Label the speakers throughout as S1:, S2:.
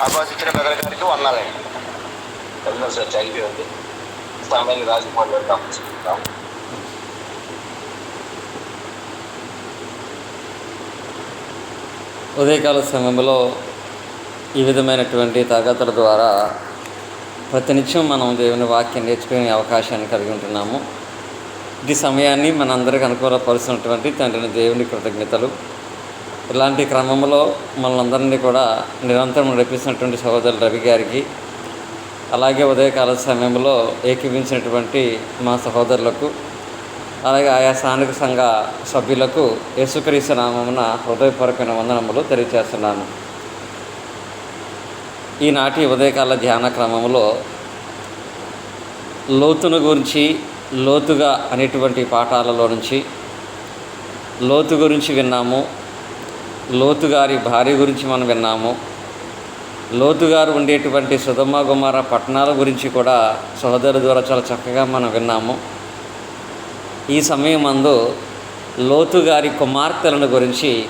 S1: అవకాశం ఇచ్చిన పెద్దల గారికి వందాలండి
S2: చదివిన సార్ చదివి ఉంది. సమయాన్ని రాజకుమార్ గారు
S3: ఉదయకాల సమయంలో ఈ విధమైనటువంటి తరగతుల ద్వారా ప్రతినిత్యం మనం దేవుని వాక్యం నేర్చుకునే అవకాశాన్ని కలిగి ఉంటున్నాము. ఈ సమయాన్ని మనందరికీ అనుకూలపరుస్తున్నటువంటి తండ్రిని దేవుని కృతజ్ఞతలు. ఇలాంటి క్రమంలో మనందరినీ కూడా నిరంతరం నడిపిస్తున్నటువంటి సహోదరు రవి గారికి అలాగే ఉదయకాల సమయంలో ఏకీవించినటువంటి మా సహోదరులకు అలాగే ఆయా స్థానిక సంఘ సభ్యులకు యేసుక్రీస్తు నామమున హృదయపూర్వకమైన వందనములు తెలియజేస్తున్నాను ఈనాటి ఉదయకాల ధ్యాన క్రమంలో లోతును గురించి లోతుగా అనేటువంటి పాఠాలలో నుంచి లోతు గురించి విన్నాము. లోతు గారి భార్య గురించి మనం విన్నాము. లోతు గారు ఉండేటువంటి సుధమ్మ కుమార పట్టణాల గురించి కూడా సహోదరు ద్వారా చాలా చక్కగా మనం విన్నాము. ఈ సమయం అందు లోతు గారి కుమార్తెలను గురించి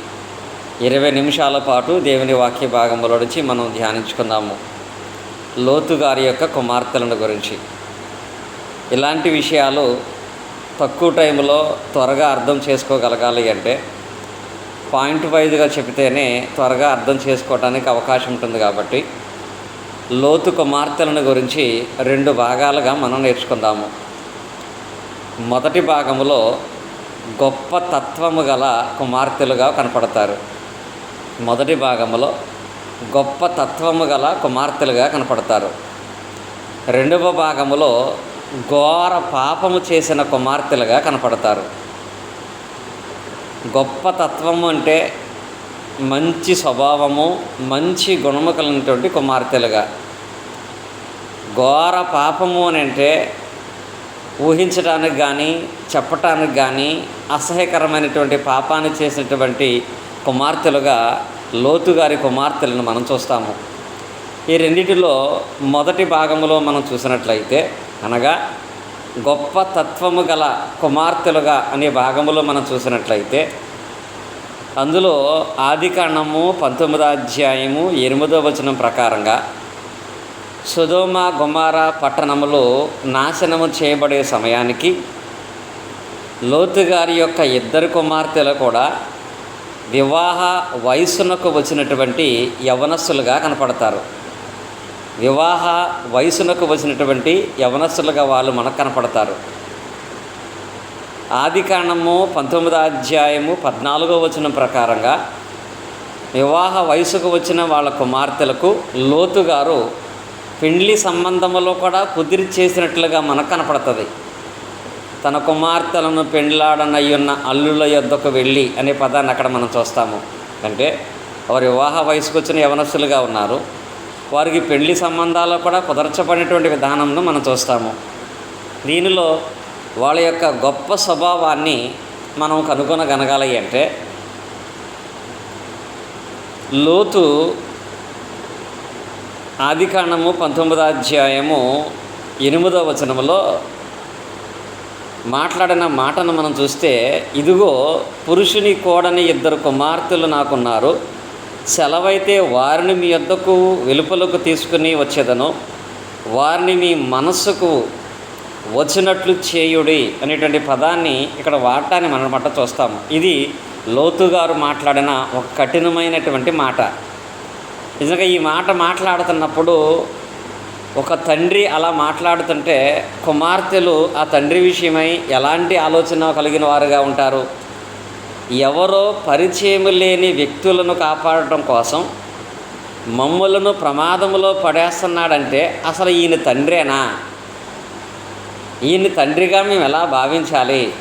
S3: ఇరవై నిమిషాల పాటు దేవుని వాక్య భాగంలో నుంచి మనం ధ్యానించుకుందాము. లోతు గారి యొక్క కుమార్తెలను గురించి. ఇలాంటి విషయాలు తక్కువ టైంలో త్వరగా అర్థం చేసుకోగలగాలి అంటే పాయింట్ వైజ్గా చెబితేనే త్వరగా అర్థం చేసుకోవడానికి అవకాశం ఉంటుంది కాబట్టి లోతు కుమార్తెలను గురించి రెండు భాగాలుగా మనం నేర్చుకుందాము. మొదటి భాగములో గొప్ప తత్వము గల కుమార్తెలుగా కనపడతారు. మొదటి భాగంలో గొప్ప తత్వము గల కుమార్తెలుగా కనపడతారు. రెండవ భాగములో ఘోర పాపము చేసిన కుమార్తెలుగా కనపడతారు. గొప్ప తత్వము అంటే మంచి స్వభావము మంచి గుణము కలిగినటువంటి కుమార్తెలుగా. ఘోర పాపము అని అంటే ఊహించడానికి కానీ చెప్పటానికి కానీ అసహ్యకరమైనటువంటి పాపాన్ని చేసినటువంటి కుమార్తెలుగా లోతుగారి కుమార్తెలను మనం చూస్తాము. ఈ రెండిటిలో మొదటి భాగంలో మనం చూసినట్లయితే అనగా గొప్ప తత్వము గల కుమార్తెలుగా అనే భాగములో మనం చూసినట్లయితే అందులో ఆదికాండము పంతొమ్మిదో అధ్యాయము ఎనిమిదో వచనం ప్రకారంగా సుధోమ గుమార పట్టణములో నాశనము చేయబడే సమయానికి లోతు గారి యొక్క ఇద్దరు కుమార్తెలు కూడా వివాహ వయసునకు వచ్చినటువంటి యవనస్సులుగా కనపడతారు. వివాహ వయసునకు వచ్చినటువంటి యవనస్సులుగా వాళ్ళు మనకు కనపడతారు. ఆది కాండము పంతొమ్మిదో అధ్యాయము పద్నాలుగో వచనం ప్రకారంగా వివాహ వయసుకు వచ్చిన వాళ్ళ కుమార్తెలకు లోతు గారు పెండ్లి సంబంధములో కూడా కుదిరి చేసినట్లుగా మనకు కనపడుతుంది. తన కుమార్తెలను పెండ్లాడనయ్యున్న అల్లుల యొద్దకు వెళ్ళి అనే పదాన్ని అక్కడ మనం చూస్తాము. అంటే వారు వివాహ వయసుకు వచ్చిన యవనస్తులుగా ఉన్నారు. వారికి పెళ్ళి సంబంధాలు కూడా కుదర్చబడినటువంటి విధానంను మనం చూస్తాము. దీనిలో వాళ్ళ యొక్క గొప్ప స్వభావాన్ని మనం కనుగొనగలగాలి అంటే లోతు ఆదికాండము పంతొమ్మిదో అధ్యాయము ఎనిమిదో వచనములో మాట్లాడిన మాటను మనం చూస్తే ఇదిగో పురుషుని కోడని ఇద్దరు కుమార్తెలు నాకున్నారు. సెలవైతే వారిని మీ యొద్దకు వెలుపలకు తీసుకుని వచ్చేదను. వారిని మీ మనస్సుకు వచ్చినట్లు చేయుడి అనేటువంటి పదాన్ని ఇక్కడ వాడటాన్ని మనం మట్ట చూస్తాము. ఇది లోతు గారు మాట్లాడిన ఒక కఠినమైనటువంటి మాట. నిజంగా ఈ మాట మాట్లాడుతున్నప్పుడు ఒక తండ్రి అలా మాట్లాడుతుంటే కుమార్తెలు ఆ తండ్రి విషయమై ఎలాంటి ఆలోచన కలిగిన వారుగా ఉంటారు? ఎవరో పరిచయం లేని వ్యక్తులను కాపాడటం కోసం మమ్ములను ప్రమాదంలో పడేస్తున్నాడంటే అసలు ఈయన తండ్రేనా? ఈయన తండ్రిగా మేము ఎలా భావించాలి?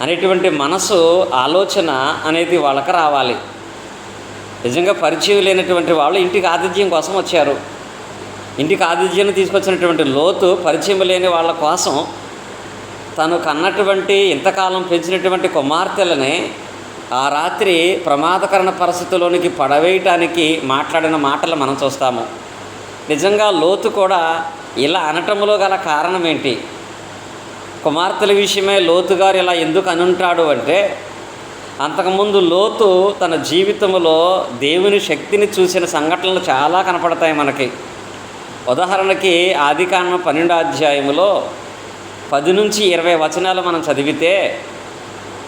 S3: అనేటువంటి మనసు ఆలోచన అనేది వాళ్ళకి రావాలి. నిజంగా పరిచయం లేనటువంటి వాళ్ళు ఇంటికి ఆతిథ్యం కోసం వచ్చారు. ఇంటికి ఆతిథ్యం తీసుకొచ్చినటువంటి లోతు పరిచయం లేని వాళ్ళ కోసం తను కన్నటువంటి ఇంతకాలం పెంచినటువంటి కుమార్తెలని ఆ రాత్రి ప్రమాదకరణ పరిస్థితుల్లోనికి పడవేయటానికి మాట్లాడిన మాటలు మనం చూస్తాము. నిజంగా లోతు కూడా ఇలా అనటంలో గల కారణం ఏంటి? కుమార్తెల విషయమే లోతు గారు ఇలా ఎందుకు అనుంటాడు అంటే అంతకుముందు లోతు తన జీవితంలో దేవుని శక్తిని చూసిన సంఘటనలు చాలా కనపడతాయి మనకి. ఉదాహరణకి ఆదికాండం పన్నెండో అధ్యాయంలో పది నుంచి ఇరవై వచనాలు మనం చదివితే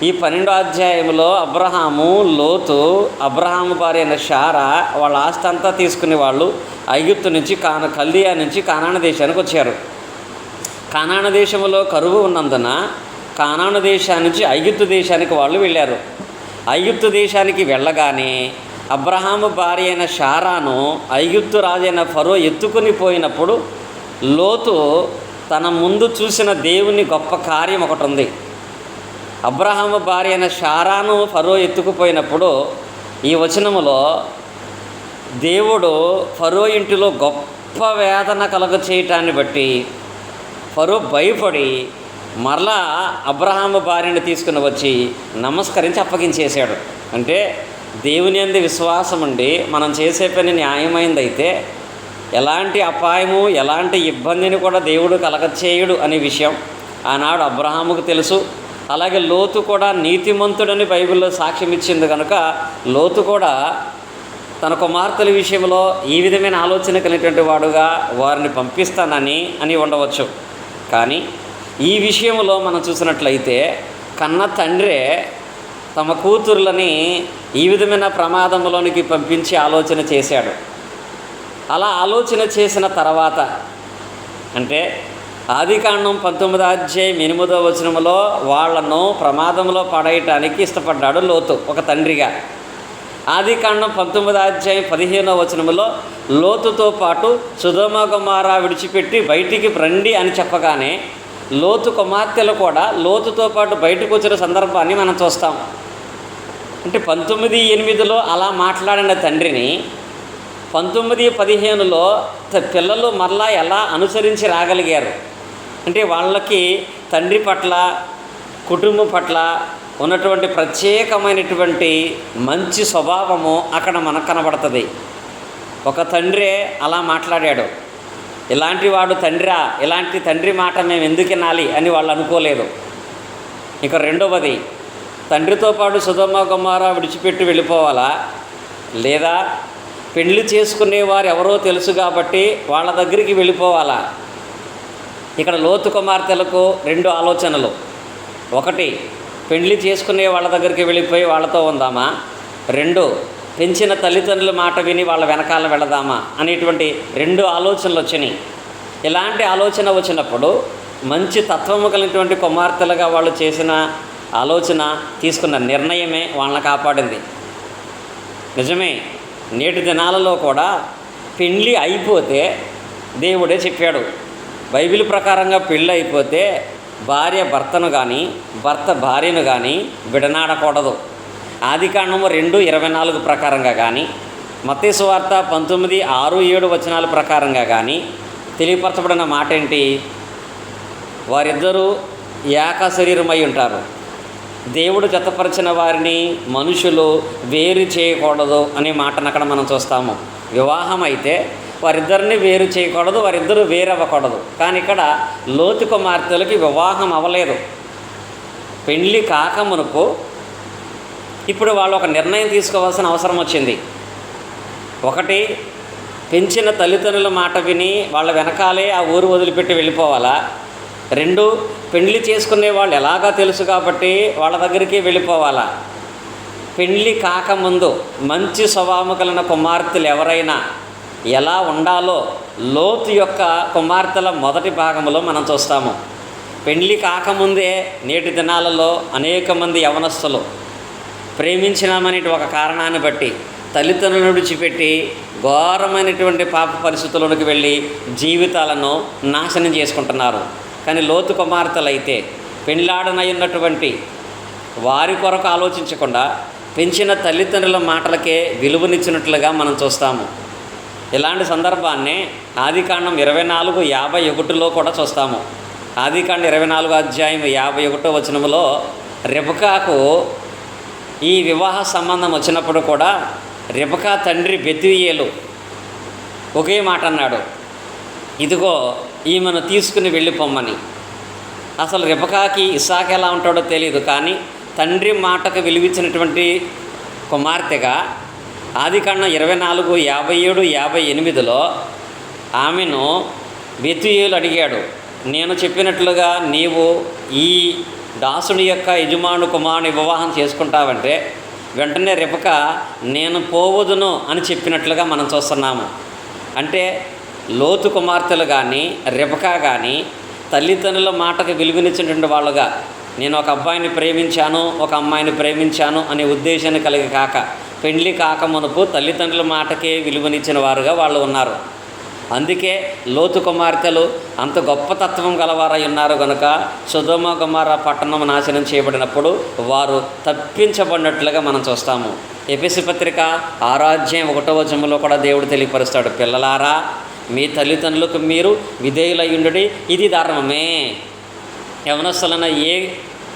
S3: ఈ పన్నెండో అధ్యాయంలో అబ్రహాము లోతు అబ్రహాము భార్య అయిన షారా వాళ్ళ ఆస్తి అంతా తీసుకునే వాళ్ళు ఐగుప్తు నుంచి కాన కల్దియా నుంచి కానాన దేశానికి వచ్చారు. కానాన దేశంలో కరువు ఉన్నందున కానాన దేశాన్ని నుంచి ఐగుప్తు దేశానికి వాళ్ళు వెళ్ళారు. ఐగుప్తు దేశానికి వెళ్ళగానే అబ్రహాము భార్య అయిన షారాను ఐగుప్తు రాజైన ఫరో ఎత్తుకుని పోయినప్పుడు లోతు తన ముందు చూసిన దేవుని గొప్ప కార్యం ఒకటి ఉంది. అబ్రహాము భార్య అయిన షారాను ఫరో ఎత్తుకుపోయినప్పుడు ఈ వచనములో దేవుడు ఫరో ఇంటిలో గొప్ప వేదన కలుగ చేయటాన్ని బట్టి ఫరో భయపడి మరలా అబ్రహాము భార్యను తీసుకుని వచ్చి నమస్కరించి అప్పగించేశాడు. అంటే దేవుని అంది విశ్వాసం ఉండి మనం చేసే పని న్యాయమైందైతే ఎలాంటి అపాయము ఎలాంటి ఇబ్బందిని కూడా దేవుడు కలగచేయుడు అనే విషయం ఆనాడు అబ్రహాముకు తెలుసు. అలాగే లోతు కూడా నీతిమంతుడని బైబిల్లో సాక్ష్యం ఇచ్చింది కనుక లోతు కూడా తన కుమార్తెల విషయంలో ఈ విధమైన ఆలోచన కలిగినటువంటి వాడుగా వారిని పంపిస్తానని అని ఉండవచ్చు. కానీ ఈ విషయంలో మనం చూసినట్లయితే కన్న తండ్రే తమ కూతుర్లని ఈ విధమైన ప్రమాదంలోనికి పంపించి ఆలోచన చేశాడు. అలా ఆలోచన చేసిన తర్వాత అంటే ఆదికాండం పంతొమ్మిదో అధ్యాయం ఎనిమిదో వచనంలో వాళ్ళను ప్రమాదంలో పడేయటానికి ఇష్టపడ్డాడు లోతు ఒక తండ్రిగా. ఆదికాండం పంతొమ్మిదో అధ్యాయం పదిహేనో వచనంలో లోతుతో పాటు సుధమ కుమార విడిచిపెట్టి బయటికి రండి అని చెప్పగానే లోతు కుమార్తెలు కూడా లోతుతో పాటు బయటకు వచ్చిన సందర్భాన్ని మనం చూస్తాం. అంటే పంతొమ్మిది ఎనిమిదిలో అలా మాట్లాడిన తండ్రిని పంతొమ్మిది పదిహేనులో పిల్లలు మరలా ఎలా అనుసరించి రాగలిగారు? అంటే వాళ్ళకి తండ్రి పట్ల కుటుంబం పట్ల ఉన్నటువంటి ప్రత్యేకమైనటువంటి మంచి స్వభావము అక్కడ మనకు కనబడుతుంది. ఒక తండ్రే అలా మాట్లాడాడు. ఇలాంటి వాడు తండ్రా ఇలాంటి తండ్రి మాట మేము ఎందుకు వినాలి అని వాళ్ళు అనుకోలేదు. ఇక రెండవది తండ్రితో పాటు సుధమ్మ కుమార విడిచిపెట్టి వెళ్ళిపోవాలా? లేదా పెళ్ళి చేసుకునేవారు ఎవరో తెలుసు కాబట్టి వాళ్ళ దగ్గరికి వెళ్ళిపోవాలా? ఇక్కడ లోతు కుమార్తెలకు రెండు ఆలోచనలు. ఒకటి పెళ్ళి చేసుకునే వాళ్ళ దగ్గరికి వెళ్ళిపోయి వాళ్ళతో ఉందామా? రెండు పెంచిన తల్లిదండ్రుల మాట విని వాళ్ళ వెనకాల వెళదామా? అనేటువంటి రెండు ఆలోచనలు వచ్చినాయి. ఇలాంటి ఆలోచన వచ్చినప్పుడు మంచి తత్వము కలిగినటువంటి కుమార్తెలుగా వాళ్ళు చేసిన ఆలోచన తీసుకున్న నిర్ణయమే వాళ్ళని కాపాడింది. నిజమే నేటి దినాలలో కూడా పెళ్ళి అయిపోతే దేవుడే చెప్పాడు. బైబిల్ ప్రకారంగా పెళ్ళి అయిపోతే భార్య భర్తను కానీ భర్త భార్యను కానీ విడనాడకూడదు. ఆదికాండము రెండు ఇరవై నాలుగు ప్రకారంగా కానీ మత్తేసు వార్త పంతొమ్మిది ఆరు ఏడు వచనాల ప్రకారంగా కానీ తెలియపరచబడిన మాట ఏంటి వారిద్దరూ ఏక శరీరమై ఉంటారు. దేవుడు జతపరిచిన వారిని మనుషులు వేరు చేయకూడదు అనే మాటను అక్కడ మనం చూస్తాము. వివాహం అయితే వారిద్దరిని వేరు చేయకూడదు వారిద్దరూ వేరవ్వకూడదు. కానీ ఇక్కడ లోతు కుమార్తెలకి వివాహం అవ్వలేదు. పెళ్ళి కాకమునుపు ఇప్పుడు వాళ్ళు ఒక నిర్ణయం తీసుకోవాల్సిన అవసరం వచ్చింది. ఒకటి పెంచిన తల్లిదండ్రుల మాట విని వాళ్ళ వెనకాలే ఆ ఊరు వదిలిపెట్టి వెళ్ళిపోవాలా? రెండు పెళ్ళి చేసుకునే వాళ్ళు ఎలాగా తెలుసు కాబట్టి వాళ్ళ దగ్గరికి వెళ్ళిపోవాలా? పెళ్ళి కాకముందు మంచి స్వభావం కలిగిన కుమార్తెలు ఎవరైనా ఎలా ఉండాలో లోతు యొక్క కుమార్తెల మొదటి భాగంలో మనం చూస్తాము. పెళ్ళి కాకముందే నేటి దినాలలో అనేక మంది యవనస్తులు ప్రేమించినామనే ఒక కారణాన్ని బట్టి తల్లిదండ్రులను విడిచిపెట్టి ఘోరమైనటువంటి పాప పరిస్థితుల్లోకి వెళ్ళి జీవితాలను నాశనం చేసుకుంటున్నారు. కానీ లోతు కుమార్తెలు అయితే వారి కొరకు ఆలోచించకుండా పెంచిన తల్లిదండ్రుల మాటలకే విలువనిచ్చినట్లుగా మనం చూస్తాము. ఇలాంటి సందర్భాన్ని ఆదికాండం ఇరవై నాలుగు యాభై ఒకటిలో కూడా చూస్తాము. ఆదికాండం ఇరవై నాలుగు అధ్యాయం యాభై ఒకటో వచనములో రెబకాకు ఈ వివాహ సంబంధం వచ్చినప్పుడు కూడా రెబకా తండ్రి బెతుయేలు ఒకే మాట అన్నాడు. ఇదిగో ఈమెను తీసుకుని వెళ్ళిపోమ్మని. అసలు రెబకాకి ఇసాక్ ఎలా ఉంటాడో తెలియదు కానీ తండ్రి మాటకు విలువించినటువంటి కుమార్తెగా ఆదికాండం ఇరవై నాలుగు యాభై ఏడు యాభై ఎనిమిదిలో ఆమెను బెతుయేలు అడిగాడు. నేను చెప్పినట్లుగా నీవు ఈ దాసుడి యొక్క యజమాను కుమారుని వివాహం చేసుకుంటావంటే వెంటనే రిపక నేను పోవదును అని చెప్పినట్లుగా మనం చూస్తున్నాము. అంటే లోతు కుమార్తెలు కానీ రిపకా కానీ తల్లిదండ్రుల మాటకు విలువనిచ్చినటువంటి వాళ్ళుగా నేను ఒక అబ్బాయిని ప్రేమించాను ఒక అమ్మాయిని ప్రేమించాను అనే ఉద్దేశాన్ని కలిగి కాక పెండ్లి కాకమునుపు తల్లిదండ్రుల మాటకే విలువనిచ్చిన వారుగా వాళ్ళు ఉన్నారు. అందుకే లోతు కుమార్తెలు అంత గొప్ప తత్వం గలవారై ఉన్నారు కనుక సుధోమ కుమార పట్టణం నాశనం చేయబడినప్పుడు వారు తప్పించబడినట్లుగా మనం చూస్తాము. ఎపిసి పత్రిక ఆరాధ్యం ఒకటో వచనంలో కూడా దేవుడు తెలియపరుస్తాడు పిల్లలారా మీ తల్లిదండ్రులకు మీరు విధేయులయ్యుండుడి ఇది ధర్మమే. యవనస్తులైన ఏ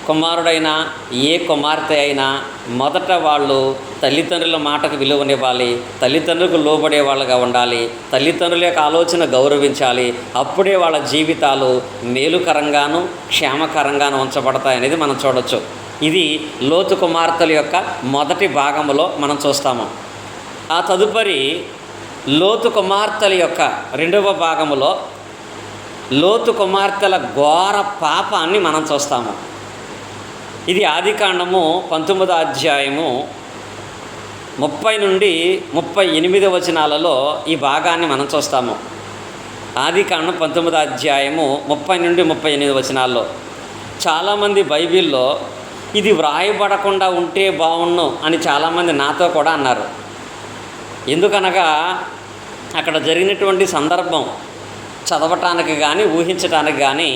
S3: కుమారుడైనా ఏ కుమార్తె అయినా మొదట వాళ్ళు తల్లిదండ్రుల మాటకు విలువనివ్వాలి తల్లిదండ్రులకు లోబడే వాళ్ళగా ఉండాలి తల్లిదండ్రుల యొక్క ఆలోచన గౌరవించాలి. అప్పుడే వాళ్ళ జీవితాలు మేలుకరంగాను క్షేమకరంగాను ఉంచబడతాయనేది మనం చూడవచ్చు ఇది లోతు కుమార్తెల యొక్క మొదటి భాగంలో మనం చూస్తాము. ఆ తదుపరి లోతు కుమార్తెల యొక్క రెండవ భాగములో లోతు కుమార్తెల ఘోర పాపాన్ని మనం చూస్తాము. ఇది ఆదికాండము పంతొమ్మిదో అధ్యాయము ముప్పై నుండి ముప్పై ఎనిమిది వచనాలలో ఈ భాగాన్ని మనం చూస్తాము. ఆదికాండం పంతొమ్మిదో అధ్యాయము ముప్పై నుండి ముప్పై ఎనిమిది వచనాల్లో చాలామంది బైబిల్లో ఇది వ్రాయబడకుండా ఉంటే బాగుండు అని చాలామంది నాతో కూడా అన్నారు. ఎందుకనగా అక్కడ జరిగినటువంటి సందర్భం చదవటానికి కానీ ఊహించటానికి కానీ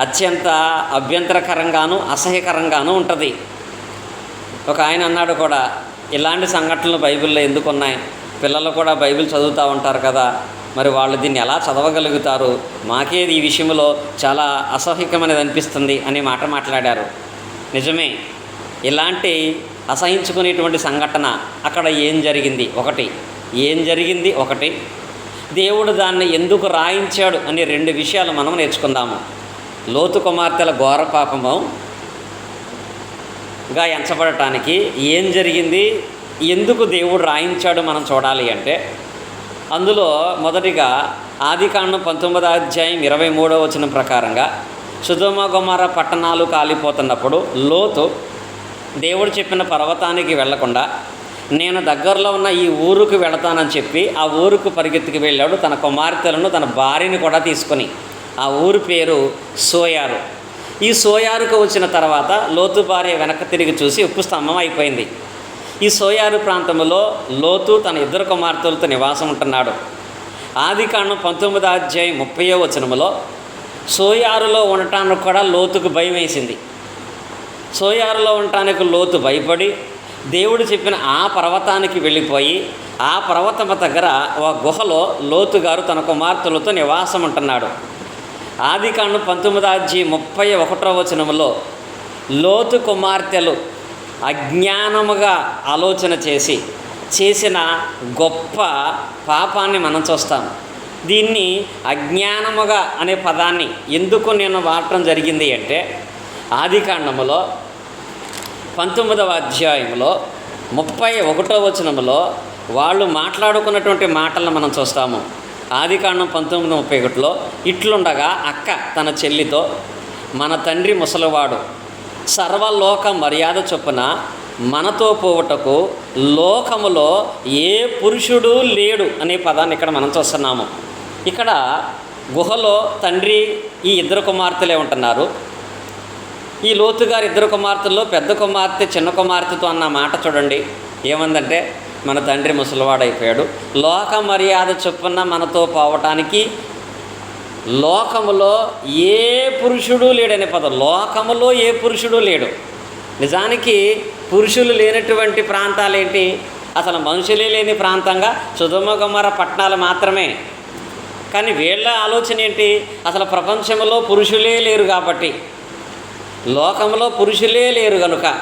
S3: అత్యంత అభ్యంతరకరంగాను అసహ్యకరంగాను ఉంటుంది. ఒక ఆయన అన్నాడు కూడా ఇలాంటి సంఘటనలు బైబిల్లో ఎందుకు ఉన్నాయి పిల్లలు కూడా బైబిల్ చదువుతూ ఉంటారు కదా మరి వాళ్ళు దీన్ని ఎలా చదవగలుగుతారు? మాకేది ఈ విషయంలో చాలా అసహ్యకమైనది అనిపిస్తుంది అనే మాట మాట్లాడారు. నిజమే ఇలాంటి అసహించుకునేటువంటి సంఘటన అక్కడ ఏం జరిగింది? ఒకటి. ఏం జరిగింది? ఒకటి. దేవుడు దాన్ని ఎందుకు రాయించాడు? అనే రెండు విషయాలు మనం నేర్చుకుందాము. లోతు కుమార్తెల ఘోర పాపముగా ఎంచబడటానికి ఏం జరిగింది? ఎందుకు దేవుడు రాయించాడు మనం చూడాలి అంటే అందులో మొదటిగా ఆదికాండం పంతొమ్మిదో అధ్యాయం ఇరవై మూడో వచనం ప్రకారంగా సుధోమ గుమార పట్టణాలు కాలిపోతున్నప్పుడు లోతు దేవుడు చెప్పిన పర్వతానికి వెళ్ళకుండా నేను దగ్గరలో ఉన్న ఈ ఊరుకు వెళతానని చెప్పి ఆ ఊరుకు పరిగెత్తుకు వెళ్ళాడు. తన కుమార్తెలను తన భార్యని కూడా తీసుకొని ఆ ఊరి పేరు సోయారు. ఈ సోయారుకు వచ్చిన తర్వాత లోతు భార్య వెనక తిరిగి చూసి ఉప్పు స్తంభం అయిపోయింది. ఈ సోయారు ప్రాంతంలో లోతు తన ఇద్దరు కుమార్తెలతో నివాసం ఉంటున్నాడు. ఆది కాండం పంతొమ్మిదో అధ్యాయం ముప్పయో వచనములో సోయారులో ఉండటానికి కూడా లోతుకు భయం వేసింది. సోయారులో ఉండటానికి లోతు భయపడి దేవుడు చెప్పిన ఆ పర్వతానికి వెళ్ళిపోయి ఆ పర్వతం దగ్గర ఒక గుహలో లోతు గారు తన కుమార్తెలతో నివాసం ఉంటున్నాడు. ఆది కాండం పంతొమ్మిది అధ్యాయ ముప్పై ఒకటో వచనములో లోతు కుమార్తెలు అజ్ఞానముగా ఆలోచన చేసి చేసిన గొప్ప పాపాన్ని మనం చూస్తాం. దీన్ని అజ్ఞానముగా అనే పదాన్ని ఎందుకు నేను వాడటం జరిగింది అంటే ఆది కాండములో పంతొమ్మిదవ అధ్యాయంలో ముప్పై ఒకటో వచనములో వాళ్ళు మాట్లాడుకున్నటువంటి మాటలను మనం చూస్తాము. ఆదికాండం పంతొమ్మిది ముప్పై ఒకటిలో ఇట్లుండగా అక్క తన చెల్లితో మన తండ్రి ముసలివాడు సర్వలోక మర్యాద చొప్పున మనతో పోవుటకు లోకములో ఏ పురుషుడు లేడు అనే పదాన్ని ఇక్కడ మనం చూస్తున్నాము. ఇక్కడ గుహలో తండ్రి ఈ ఇద్దరు కుమార్తెలే ఉంటున్నారు. ఈ లోతు గారి ఇద్దరు కుమార్తెల్లో పెద్ద కుమార్తె చిన్న కుమార్తెతో అన్న మాట చూడండి. ఏమందంటే మన తండ్రి ముసలివాడైపోయాడు. లోక మర్యాద చొప్పున మనతో పోవటానికి లోకములో ఏ పురుషుడు లేడనే పదం. లోకములో ఏ పురుషుడు లేడు. నిజానికి పురుషులు లేనటువంటి ప్రాంతాలు ఏంటి అసలు మనుషులే లేని ప్రాంతంగా సుధమ పట్టణాలు మాత్రమే. కానీ వీళ్ళ ఆలోచన ఏంటి? అసలు ప్రపంచంలో పురుషులే లేరు కాబట్టి. లోకంలో పురుషులే లేరు కనుక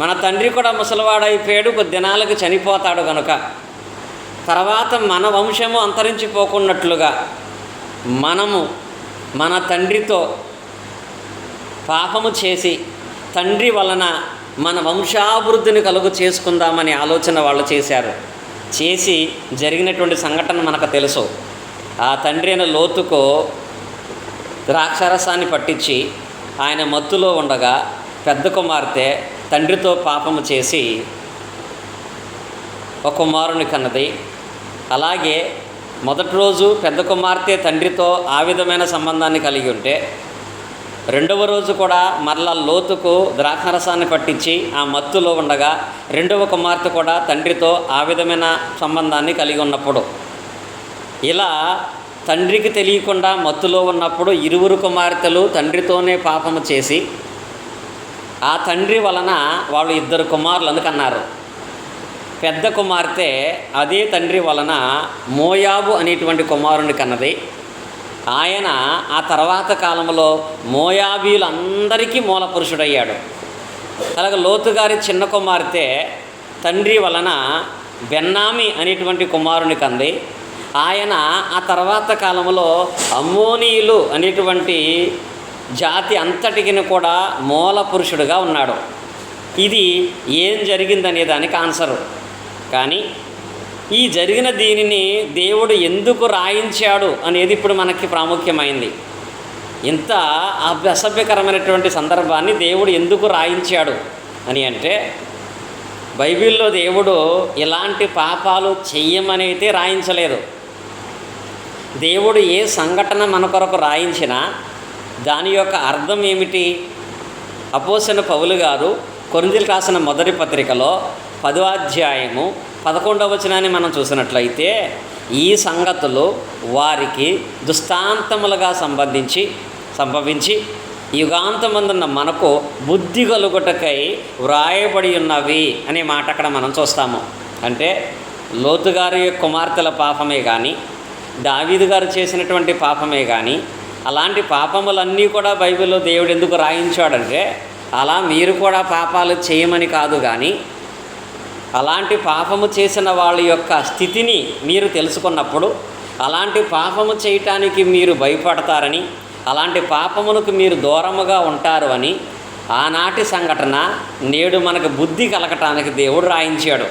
S3: మన తండ్రి కూడా ముసలివాడైపోయాడు కొద్ది దినాలకు చనిపోతాడు కనుక తర్వాత మన వంశము అంతరించిపోకున్నట్లుగా మనము మన తండ్రితో పాపము చేసి తండ్రి వలన మన వంశాభివృద్ధిని కలుగు చేసుకుందామనే ఆలోచన వాళ్ళు చేశారు. చేసి జరిగినటువంటి సంఘటన మనకు తెలుసు. ఆ తండ్రి అయిన లోతుకు ద్రాక్షరసాన్ని పట్టించి ఆయన మత్తులో ఉండగా పెద్ద కుమార్తె తండ్రితో పాపము చేసి ఒక కుమారుని కన్నది. అలాగే మొదటి రోజు పెద్ద కుమార్తె తండ్రితో ఆ విధమైన సంబంధాన్ని కలిగి ఉంటే రెండవ రోజు కూడా మరలా లోతుకు ద్రాక్షరసాన్ని పట్టించి ఆ మత్తులో ఉండగా రెండవ కుమార్తె కూడా తండ్రితో ఆ విధమైన సంబంధాన్ని కలిగి ఉన్నప్పుడు ఇలా తండ్రికి తెలియకుండా మత్తులో ఉన్నప్పుడు ఇరువురు కుమార్తెలు తండ్రితోనే పాపము చేసి ఆ తండ్రి వలన వాళ్ళు ఇద్దరు కుమారులు అందుకన్నారు. పెద్ద కుమార్తె అదే తండ్రి వలన మోయాబు అనేటువంటి కుమారుని కన్నది. ఆయన ఆ తర్వాత కాలంలో మోయాబీలందరికీ మూల పురుషుడయ్యాడు. అలాగే లోతు గారి చిన్న కుమార్తె తండ్రి వలన బెన్నామి అనేటువంటి కుమారుని కంది. ఆయన ఆ తర్వాత కాలంలో అమ్మోనీయులు అనేటువంటి జాతి అంతటికి కూడా మూల పురుషుడుగా ఉన్నాడు. ఇది ఏం జరిగిందనే దానికి ఆన్సరు. కానీ ఈ జరిగిన దీనిని దేవుడు ఎందుకు రాయించాడు అనేది ఇప్పుడు మనకి ప్రాముఖ్యమైంది. ఇంత అసభ్యకరమైనటువంటి సందర్భాన్ని దేవుడు ఎందుకు రాయించాడు అని అంటే బైబిల్లో దేవుడు ఇలాంటి పాపాలు చెయ్యమనైతే రాయించలేదు. దేవుడు ఏ సంఘటన మన కొరకు రాయించినా దాని యొక్క అర్థం ఏమిటి? అపోసిన పౌలు గారు కొరింథీలు రాసిన మొదటి పత్రికలో పదో అధ్యాయము పదకొండవ వచనాన్ని మనం చూసినట్లయితే ఈ సంగతులు వారికి దుస్తాంతములుగా సంబంధించి సంభవించి యుగాంతమందున్న మనకు బుద్ధి కలుగుటకై వ్రాయబడి ఉన్నవి అనే మాట అక్కడ మనం చూస్తాము. అంటే లోతుగారి కుమార్తెల పాపమే కానీ దావీదు గారు చేసినటువంటి పాపమే కానీ అలాంటి పాపములన్నీ కూడా బైబిల్లో దేవుడు ఎందుకు రాయించాడంటే అలా మీరు కూడా పాపాలు చేయమని కాదు కానీ అలాంటి పాపము చేసిన వాళ్ళ యొక్క స్థితిని మీరు తెలుసుకున్నప్పుడు అలాంటి పాపము చేయటానికి మీరు భయపడతారని అలాంటి పాపమునకు మీరు దూరముగా ఉంటారు అని ఆనాటి సంఘటన నేడు మనకు బుద్ధి కలగటానికి దేవుడు రాయించాడు.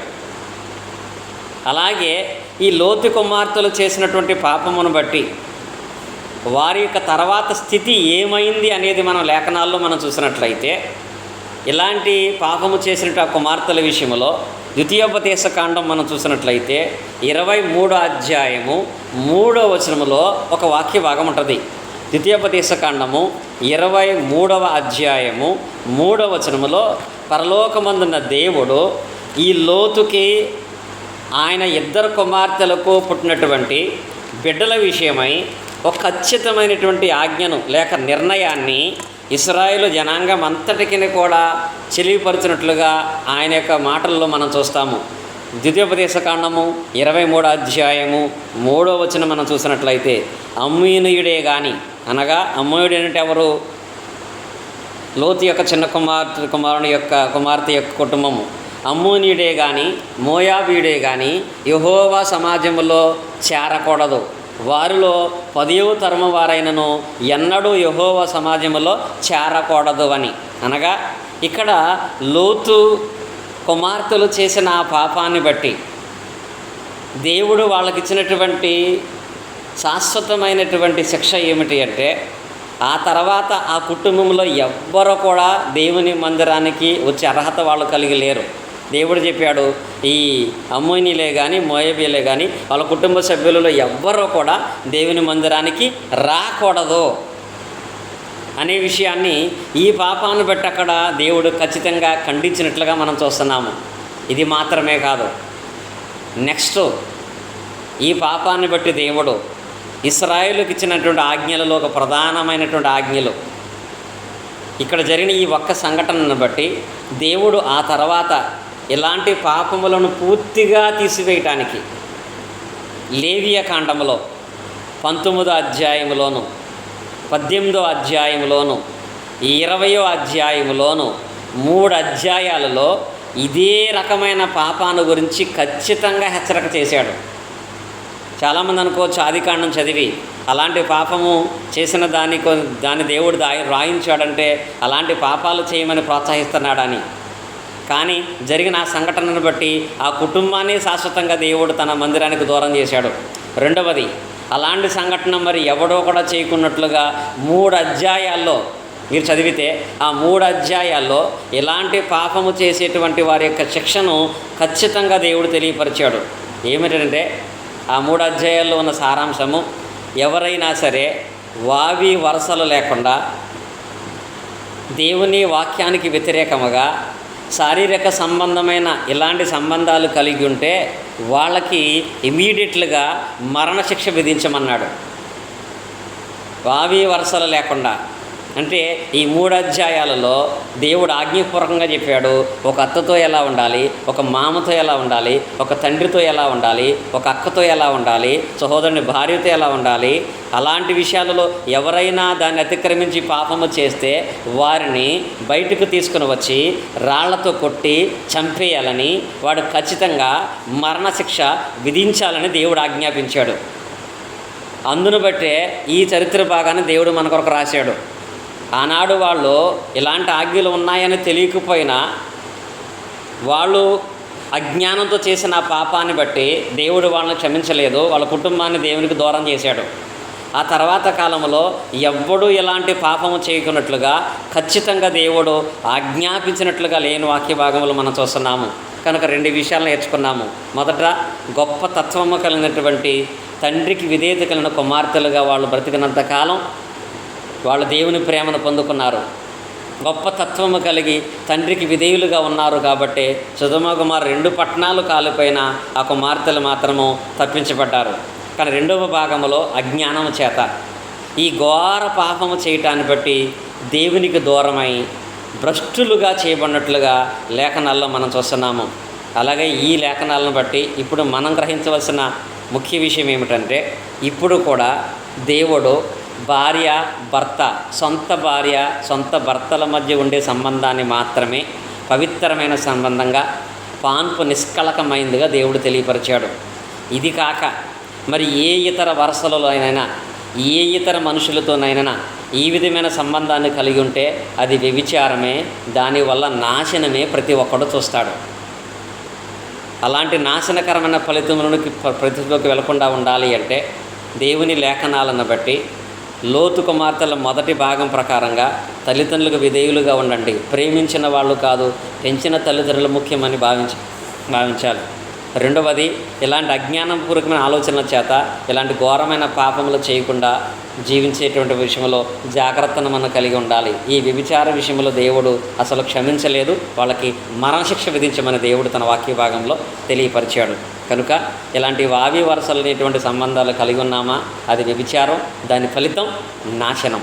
S3: అలాగే ఈ లోతు కుమార్తెలు చేసినటువంటి పాపమును బట్టి వారి యొక్క తర్వాత స్థితి ఏమైంది అనేది మనం లేఖనాల్లో మనం చూసినట్లయితే ఇలాంటి పాపము చేసిన ఆ కుమార్తెల విషయంలో ద్వితీయోపదేశ కాండం మనం చూసినట్లయితే ఇరవై మూడో అధ్యాయము మూడో వచనములో ఒక వాక్య భాగం ఉంటుంది. ద్వితీయోపదేశ కాండము ఇరవై మూడవ అధ్యాయము మూడవ వచనములో పరలోకమందున్న దేవుడు ఈ లోతుకి ఆయన ఇద్దరు కుమార్తెలకు పుట్టినటువంటి బిడ్డల విషయమై ఒక ఖచ్చితమైనటువంటి ఆజ్ఞను లేక నిర్ణయాన్ని ఇస్రాయేలు జనాంగం అంతటికి కూడా చెలివిపరిచినట్లుగా ఆయన యొక్క మాటల్లో మనం చూస్తాము. ద్వితీయోపదేశకాండము ఇరవై మూడో అధ్యాయము మూడో వచనం మనం చూసినట్లయితే అమ్మీనుయుడే కానీ అనగా అమ్మయుడు అంటే ఎవరు? లోతు యొక్క చిన్న కుమార్తె కుమారుని యొక్క కుమార్తె యొక్క కుటుంబము. అమ్మోనీయుడే కానీ మోయాబీయుడే కానీ యహోవా సమాజంలో చేరకూడదు. వారిలో పదియవ తరము వారైనను ఎన్నడూ యహోవ సమాజంలో చేరకూడదు అని అనగా ఇక్కడ లోతు కుమార్తెలు చేసిన ఆ పాపాన్ని బట్టి దేవుడు వాళ్ళకి ఇచ్చినటువంటి శాశ్వతమైనటువంటి శిక్ష ఏమిటి అంటే ఆ తర్వాత ఆ కుటుంబంలో ఎవ్వరు కూడా దేవుని మందిరానికి వచ్చే అర్హత వాళ్ళు కలిగి లేరు. దేవుడు చెప్పాడు ఈ అమ్మోనీలే కానీ మోయబీలే కానీ వాళ్ళ కుటుంబ సభ్యులలో ఎవ్వరూ కూడా దేవుని మందిరానికి రాకూడదు అనే విషయాన్ని ఈ పాపాన్ని బట్టి అక్కడ దేవుడు ఖచ్చితంగా ఖండించినట్లుగా మనం చూస్తున్నాము. ఇది మాత్రమే కాదు. నెక్స్ట్ ఈ పాపాన్ని బట్టి దేవుడు ఇస్రాయేలుకి ఇచ్చినటువంటి ఆజ్ఞలలో ఒక ప్రధానమైనటువంటి ఆజ్ఞలు. ఇక్కడ జరిగిన ఈ ఒక్క సంఘటనను బట్టి దేవుడు ఆ తర్వాత ఇలాంటి పాపములను పూర్తిగా తీసివేయటానికి లేవియ కాండములో పంతొమ్మిదో అధ్యాయములోను పద్దెనిమిదో అధ్యాయములోను ఇరవయో అధ్యాయములోను మూడు అధ్యాయాలలో ఇదే రకమైన పాపాను గురించి ఖచ్చితంగా హెచ్చరిక చేశాడు. చాలామంది అనుకోవచ్చు ఆదికాండం చదివి అలాంటి పాపము చేసిన దాని దాని దేవుడు రాయించాడంటే అలాంటి పాపాలు చేయమని ప్రోత్సహిస్తున్నాడని. కానీ జరిగిన ఆ సంఘటనను బట్టి ఆ కుటుంబాన్ని శాశ్వతంగా దేవుడు తన మందిరానికి దూరం చేశాడు. రెండవది అలాంటి సంఘటన మరి ఎవడో కూడా చేయకున్నట్లుగా మూడు అధ్యాయాల్లో మీరు చదివితే ఆ మూడు అధ్యాయాల్లో ఎలాంటి పాపము చేసేటువంటి వారి యొక్క శిక్షను ఖచ్చితంగా దేవుడు తెలియపరిచాడు. ఏమిటంటే ఆ మూడు అధ్యాయాల్లో ఉన్న సారాంశము ఎవరైనా సరే వావి వరసలు లేకుండా దేవుని వాక్యానికి వ్యతిరేకముగా శారీరక సంబంధమైన ఇలాంటి సంబంధాలు కలిగి ఉంటే వాళ్ళకి ఇమీడియట్లుగా మరణశిక్ష విధించమన్నాడు. వావి వరసలు లేకుండా అంటే ఈ మూడు అధ్యాయాలలో దేవుడు ఆజ్ఞాపూర్వకంగా చెప్పాడు ఒక అత్తతో ఎలా ఉండాలి ఒక మామతో ఎలా ఉండాలి ఒక తండ్రితో ఎలా ఉండాలి ఒక అక్కతో ఎలా ఉండాలి సహోదరుని భార్యతో ఎలా ఉండాలి అలాంటి విషయాలలో ఎవరైనా దాన్ని అతిక్రమించి పాపము చేస్తే వారిని బయటకు తీసుకుని వచ్చి రాళ్ళతో కొట్టి చంపేయాలని వాడు ఖచ్చితంగా మరణశిక్ష విధించాలని దేవుడు ఆజ్ఞాపించాడు. అందును బట్టే ఈ చరిత్ర భాగాన్ని దేవుడు మన కొరకు రాశాడు. ఆనాడు వాళ్ళు ఇలాంటి ఆజ్ఞలు ఉన్నాయని తెలియకపోయినా వాళ్ళు అజ్ఞానంతో చేసిన ఆ పాపాన్ని బట్టి దేవుడు వాళ్ళని క్షమించలేదు. వాళ్ళ కుటుంబాన్ని దేవునికి దూరం చేశాడు. ఆ తర్వాత కాలంలో ఎవ్వడు ఎలాంటి పాపము చేయకున్నట్లుగా ఖచ్చితంగా దేవుడు ఆజ్ఞాపించినట్లుగా లేని వాక్య భాగములు మనం చూస్తున్నాము. కనుక రెండు విషయాలు నేర్చుకున్నాము. మొదట గొప్ప తత్వము కలిగినటువంటి తండ్రికి విధేయత కలిగిన కుమార్తెలుగా వాళ్ళు బ్రతికినంత కాలం వాళ్ళు దేవుని ప్రేమను పొందుకున్నారు. గొప్ప తత్వము కలిగి తండ్రికి విధేయులుగా ఉన్నారు కాబట్టి సుధమకుమార్ రెండు పట్టణాలు కాలిపోయిన ఆ కుమార్తెలు మాత్రము తప్పించబడ్డారు. కానీ రెండవ భాగములో అజ్ఞానము చేత. ఈ ఘోర పాపము చేయటాన్ని బట్టి దేవునికి దూరమై భ్రష్టులుగా చేయబడినట్లుగా లేఖనాల్లో మనం చూస్తున్నాము. అలాగే ఈ లేఖనాలను బట్టి ఇప్పుడు మనం గ్రహించవలసిన ముఖ్య విషయం ఏమిటంటే ఇప్పుడు కూడా దేవుడు భార్య భర్త సొంత భార్య సొంత భర్తల మధ్య ఉండే సంబంధాన్ని మాత్రమే పవిత్రమైన సంబంధంగా పాన్పు నిష్కలకమైందిగా దేవుడు తెలియపరిచాడు. ఇది కాక మరి ఏ ఇతర వరసలలోనైనా ఏ ఇతర మనుషులతోనైనా ఈ విధమైన సంబంధాన్ని కలిగి ఉంటే అది వ్యభిచారమే దానివల్ల నాశనమే ప్రతి ఒక్కడు చూస్తాడు. అలాంటి నాశనకరమైన ఫలితములను ప్రతిలోకి వెళ్ళకుండా ఉండాలి అంటే దేవుని లేఖనాలను బట్టి లోతు కుమార్తెల మొదటి భాగం ప్రకారంగా తల్లిదండ్రులకు విధేయులుగా ఉండండి. ప్రేమించిన వాళ్ళు కాదు పెంచిన తల్లిదండ్రులు ముఖ్యమని భావించ భావించాలి. రెండవది ఇలాంటి అజ్ఞానపూర్వకమైన ఆలోచనల చేత ఇలాంటి ఘోరమైన పాపములు చేయకుండా జీవించేటువంటి విషయంలో జాగ్రత్తను మనం కలిగి ఉండాలి. ఈ వ్యభిచార విషయంలో దేవుడు అసలు క్షమించలేదు. వాళ్ళకి మరణశిక్ష విధించమని దేవుడు తన వాక్య భాగంలో తెలియపరిచాడు. కనుక ఇలాంటి వావి వరసలనేటువంటి సంబంధాలు కలిగి ఉన్నామా? అది వ్యభిచారం దాని ఫలితం నాశనం.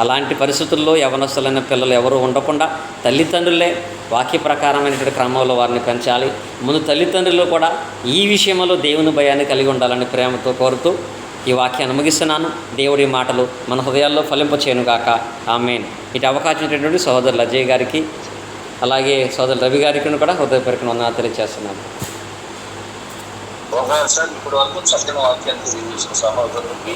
S3: అలాంటి పరిస్థితుల్లో యవనస్తులైన పిల్లలు ఎవరు ఉండకుండా తల్లిదండ్రులే వాక్య ప్రకారమైనటువంటి క్రమంలో వారిని పెంచాలి. ముందు తల్లిదండ్రులు కూడా ఈ విషయంలో దేవుని భయాన్ని కలిగి ఉండాలని ప్రేమతో కోరుతూ ఈ వాక్యాన్ని ముగిస్తున్నాను. దేవుడి మాటలు మన హృదయాల్లో ఫలింపచేయనుగాక ఆమెన్. ఇటు అవకాశం ఇచ్చినటువంటి సోదరులు అజయ్ గారికి అలాగే సోదరు రవి గారికి కూడా హృదయపూర్వక వందనాలు తెలియజేస్తున్నాను.
S2: సార్ ఇప్పుడు వరకు చక్కని వాక్యాన్ని సహోదరుడికి